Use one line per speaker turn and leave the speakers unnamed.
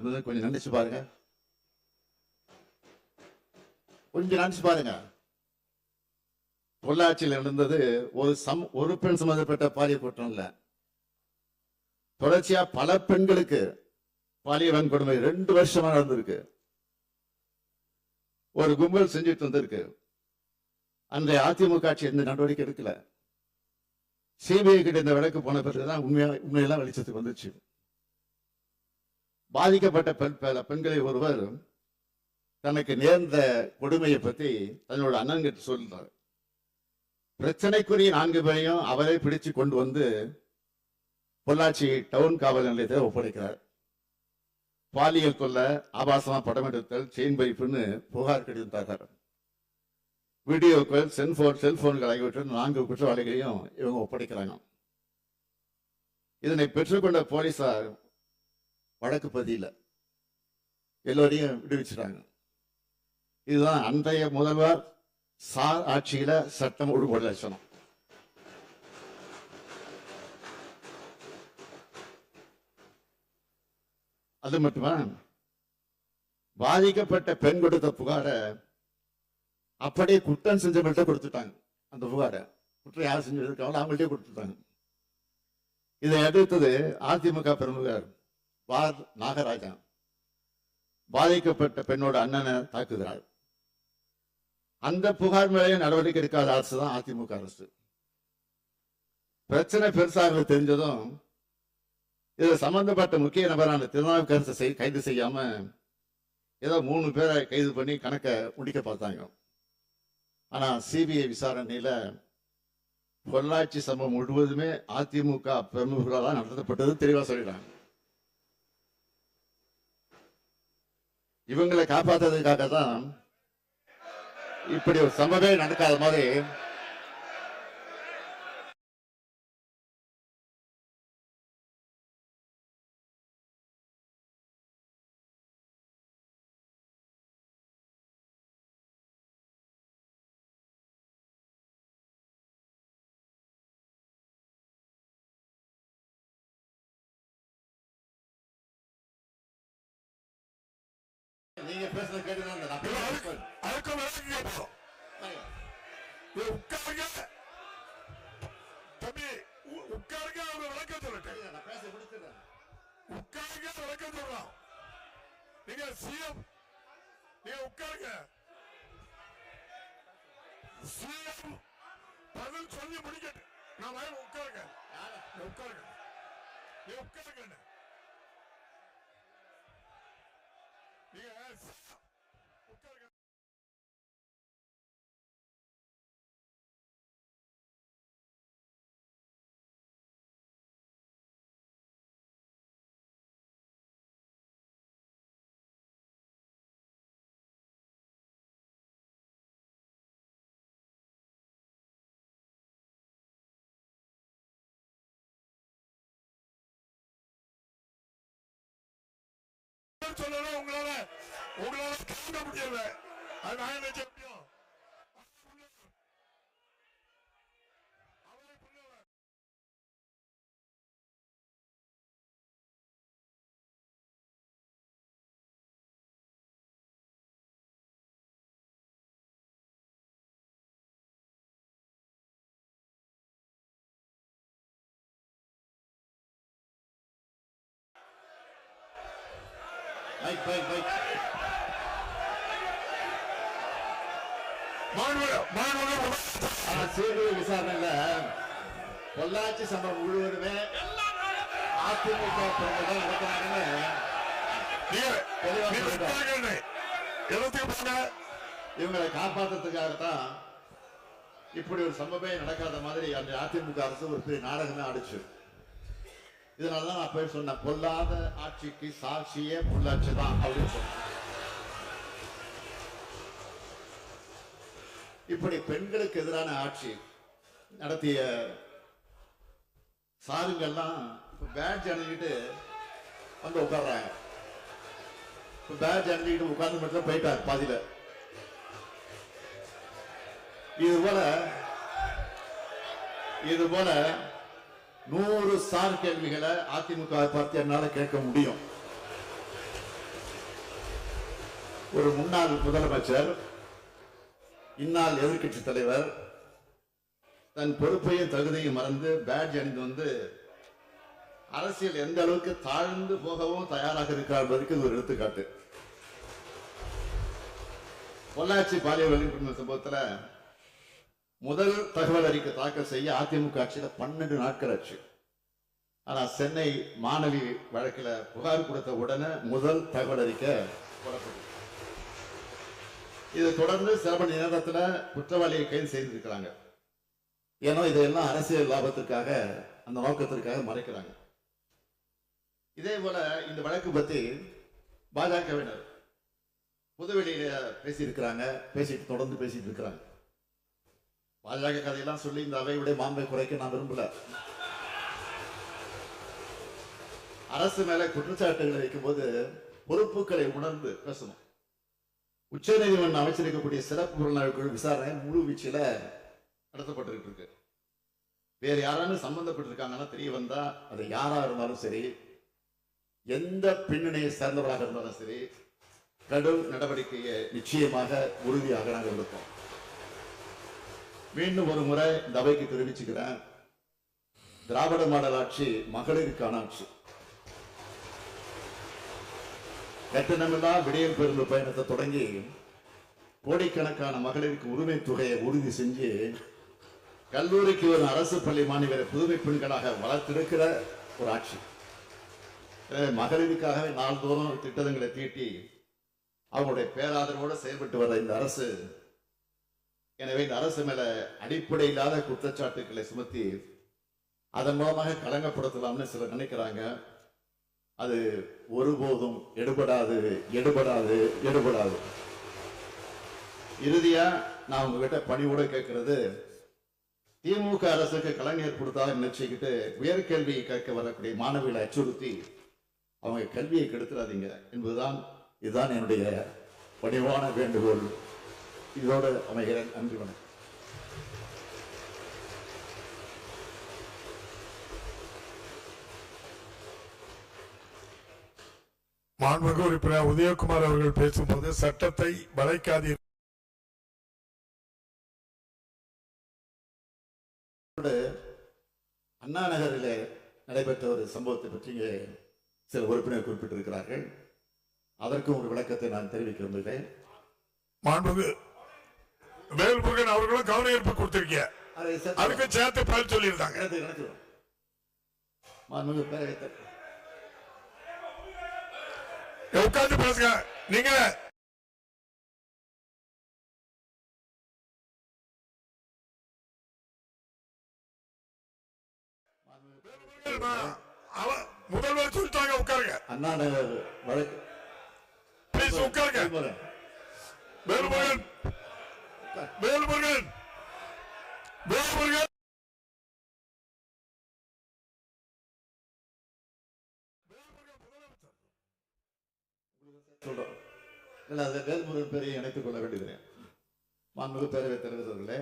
கொஞ்சம் நினைச்சு பாருங்க. கொஞ்சம் நினைச்சு பாருங்க. பொள்ளாச்சியில் நடந்தது ஒரு சம் ஒரு பெண் சம்பந்தப்பட்ட பாலியல் குற்றம் இல்லை. தொடர்ச்சியா பல பெண்களுக்கு பாலியல் வன்கொடுமை ரெண்டு வருஷமா நடந்திருக்கு. ஒரு கும்பல் செஞ்சுட்டு வந்திருக்கு. அந்த அதிமுக ஆட்சி எந்த நடவடிக்கை எடுக்கல. சிபிஐ கிட்ட இந்த விளக்கு போன பிறகுதான் உண்மையா உண்மையெல்லாம் வெளிச்சத்துக்கு வந்துச்சு. பாதிக்கப்பட்ட பெண் பெண்களை ஒருவர் தனக்கு நேர்ந்த கொடுமையை பற்றி தன்னோட அண்ணன்கிட்ட சொல்றார். பிரச்சனைக்குரிய நான்கு பேரையும் அவரே பிடிச்சு கொண்டு வந்து பொள்ளாச்சி டவுன் காவல் நிலையத்தை ஒப்படைக்கிறார். பாலியல் தொல்லை ஆபாசமா படம் எடுத்தல் செயின் பறிப்புன்னு புகார் கடித்தார் வீடியோக்கள் செல்போன் செல்போன்கள் ஆகியவற்றை நான்கு குற்றவாளிகளையும் இவங்க ஒப்படைக்கிறாங்க. இதனை பெற்றுக்கொண்ட போலீசார் வழக்கு பதியல எல்லோரையும் விடுவிச்சிட்டாங்க. இதுதான் அன்றைய முதல்வர் சார் ஆட்சியில சட்டம் ஒழுங்கு லட்சணம் அது மட்டுமா? பாதிக்கப்பட்ட பெண் கொடுத்த புகாரை அப்படியே குற்றம் செஞ்சவங்கள்ட்ட கொடுத்துட்டாங்க. அந்த புகாரை. குற்றம் யார் செஞ்சிருக்காங்களோ அவங்கள்ட்டே கொடுத்துட்டாங்க. இதை எதிர்த்தது அதிமுக பிரமுகர் பார் நாகராஜன். பாதிக்கப்பட்ட பெண்ணோட அண்ணனை தாக்குகிறாள் அந்த புகார் மேலேயே நடவடிக்கை எடுக்காத அரசு தான் அதிமுக அரசு. பிரச்சனை பெருசாக தெரிஞ்சதும் இதுல சம்பந்தப்பட்ட முக்கிய நபரான திருநாவுக்கரசை செய்- கைது செய்யாம ஏதோ மூணு பேரை கைது பண்ணி கணக்கை முடிக்க பார்த்தாங்க. ஆனா சிபிஐ விசாரணையில பொள்ளாச்சி சம்பவம் முழுவதுமே அதிமுக பிரமுகர்களால் தான் நடத்தப்பட்டது தெளிவா சொல்லிடுறாங்க இவங்களை காப்பாத்துறதுக்காக தான் இப்படி ஒரு சம்பவமே நடக்காத மாதிரி நீங்க பேசுறது கேட்டுதான் நான்.
அதுக்கு விளக்கு கேட்போம் உட்காருங்க. தம்பி உட்காருங்க அவங்க விளக்கம் சொல்லட்டும்
நான் பேச முடிச்சிடுறேன்.
உட்காருங்க விளக்கம் சொல்றோம் நீங்க சிஎம் நீங்க உட்காருங்க. சிஎம் பதில் சொல்லி முடிக்கட்டு. நான் உட்காருங்க. உட்காருங்க. நீ உட்காருங்க நீங்க சொல்லணும் உங்களால. உங்களால தாங்க முடியல அது நான் என்ன மாண்புமிகு முதலமைச்சர்.
ஆனா சிபிஐ விசாரணையில பொள்ளாச்சி சம்பவம் முழுவதுமே அதிமுக பிரமுகர்கள் நடக்கிறாங்கன்னு இவங்களை காப்பாத்துறதுக்காகத்தான் இப்படி ஒரு சம்பவமே நடக்காத மாதிரி அந்த அதிமுக அரசு ஒரு பெரிய நாடகமே ஆடிச்சு. இதனாலதான் நான் பேர் சொன்னேன் பொல்லாத ஆட்சிக்கு சாட்சியே பொள்ளாட்சி தான் அப்படின்னு சொன்னேன். இப்படி பெண்களுக்கு எதிரான ஆட்சி நடத்திய சாருங்கெல்லாம் பேட்ஜ் அணிஞ்சிட்டு வந்து உட்கார்றாங்க. பேட்ஜ் அணிஞ்சிக்கிட்டு உட்கார்ந்து மட்டும் போயிட்டாங்க பாதியில. இது போல இது போல நூறு சார் கேள்விகளை அதிமுக பார்த்து என்னால கேட்க முடியும். ஒரு முன்னாள் முதலமைச்சர் இந்நாள் எதிர்க்கட்சி தலைவர் தன் பொறுப்பையும் தகுதியும் மறந்து பேட்ஜ் அணிந்து வந்து அரசியல் எந்த அளவுக்கு தாழ்ந்து போகவும் தயாராக இருக்கிறார் என்பதற்கு இது ஒரு எடுத்துக்காட்டு. பொள்ளாச்சி பாலியல் வழிபடும் சம்பவத்தில் முதல் தகவல் அறிக்கை தாக்கல் செய்ய அதிமுக ஆட்சியில் பன்னெண்டு நாட்கள் ஆச்சு. ஆனா சென்னை மாணவி வழக்கில் புகார் கொடுத்த உடனே முதல் தகவல் அறிக்கை போடப்பட்டது இதை தொடர்ந்து சில மணி நேரத்தில் குற்றவாளியை கைது செய்திருக்கிறாங்க. ஏன்னா இதையெல்லாம் அரசியல் லாபத்திற்காக அந்த நோக்கத்திற்காக மறைக்கிறாங்க. இதே போல இந்த வழக்கு பற்றி பாஜகவினர் புதுவெளியில பேசியிருக்கிறாங்க பேசிட்டு தொடர்ந்து பேசிட்டு இருக்கிறாங்க. பாஜக கதையெல்லாம் சொல்லி இந்த அவையுடைய மாம்பை குறைக்க நான் விரும்பல. அரசு மேல குற்றச்சாட்டுகளை வைக்கும்போது பொறுப்புகளை உணர்ந்து பேசணும். உச்ச நீதிமன்றம் அமைச்சிருக்கக்கூடிய சிறப்பு புலனாய்வுக்குழு விசாரணை முழு வீச்சில நடத்தப்பட்டு இருக்கு. வேறு யாராலும் சம்பந்தப்பட்டிருக்காங்கன்னா தெரிய வந்தா அது யாரா இருந்தாலும் சரி எந்த பின்னணியை சேர்ந்தவராக இருந்தாலும் சரி கடும் நடவடிக்கையை நிச்சயமாக உறுதியாக நாங்கள் எடுப்போம். மீண்டும் ஒரு முறை இந்த அவைக்கு தெரிவிச்சுக்கிறேன். திராவிட மாடல் ஆட்சி மகளிருக்கான ஆட்சி. கட்டணமில்லா விடியல் பெருந்து பயணத்தை தொடங்கி கோடிக்கணக்கான மகளிருக்கு உரிமை தொகையை உறுதி செஞ்சு கல்லூரிக்கு ஒரு அரசு பள்ளி மாணவரை புதுமை பெண்களாக வளர்த்திருக்கிற ஒரு ஆட்சி. மகளிருக்காகவே நாள்தோறும் திட்டங்களை தீட்டி அவங்களுடைய பேராதரவோடு செயல்பட்டு வர இந்த அரசு எனவே இந்த அரசு மேல அடிப்படை இல்லாத குற்றச்சாட்டுகளை சுமத்தி அதன் மூலமாக களங்கப்படுத்தலாம்னு சிலர் நினைக்கிறாங்க. அது ஒருபோதும் எடுபடாது எடுபடாது எடுபடாது. இறுதியா நான் உங்ககிட்ட பணிவோட கேட்கறது திமுக அரசுக்கு கலைஞர் கொடுத்ததாக நினைச்சுக்கிட்டு உயர்கல்வி கேட்க வரக்கூடிய மாணவிகளை அச்சுறுத்தி அவங்க கல்வியை கெடுத்துறாதீங்க. என்பதுதான் இதுதான் என்னுடைய பணிவான வேண்டுகோள். இதோடு அமைகிறேன். நன்றி வணக்கம்.
மாண்புமிகு உறுப்பினர் உதயகுமார் அவர்கள் பேசும்போது சட்டத்தை வளைக்காதீர்.
அண்ணா நகரிலே நடைபெற்ற ஒரு சம்பவத்தை பற்றி இங்கே சில உறுப்பினர் குறிப்பிட்டிருக்கிறார்கள். அதற்கும் ஒரு விளக்கத்தை நான் தெரிவிக்க விரும்புகிறேன்.
மாண்புமிகு வேல்முருகன் அவர்களும் கவன ஈர்ப்பு கொடுத்திருக்கீங்க அதுக்கு சேர்த்து பதில் சொல்லியிருந்தாங்க. உட்கார்ந்து பேசுங்க. நீங்க. முதல்வர் சொல்லிட்டாங்க உட்காருங்க.
அண்ணா வழக்கு.
உட்காருங்க.
வேல்முருகன்.
வேல்முருகன் வேல்முருகன் வேல்முருகன்
சொல்றோம் இல்ல அதை வேல்முருகன் பேரை இணைத்துக் கொள்ள வேண்டியது மாண்புமிகு பேரவைத் தலைவர் அவர்களே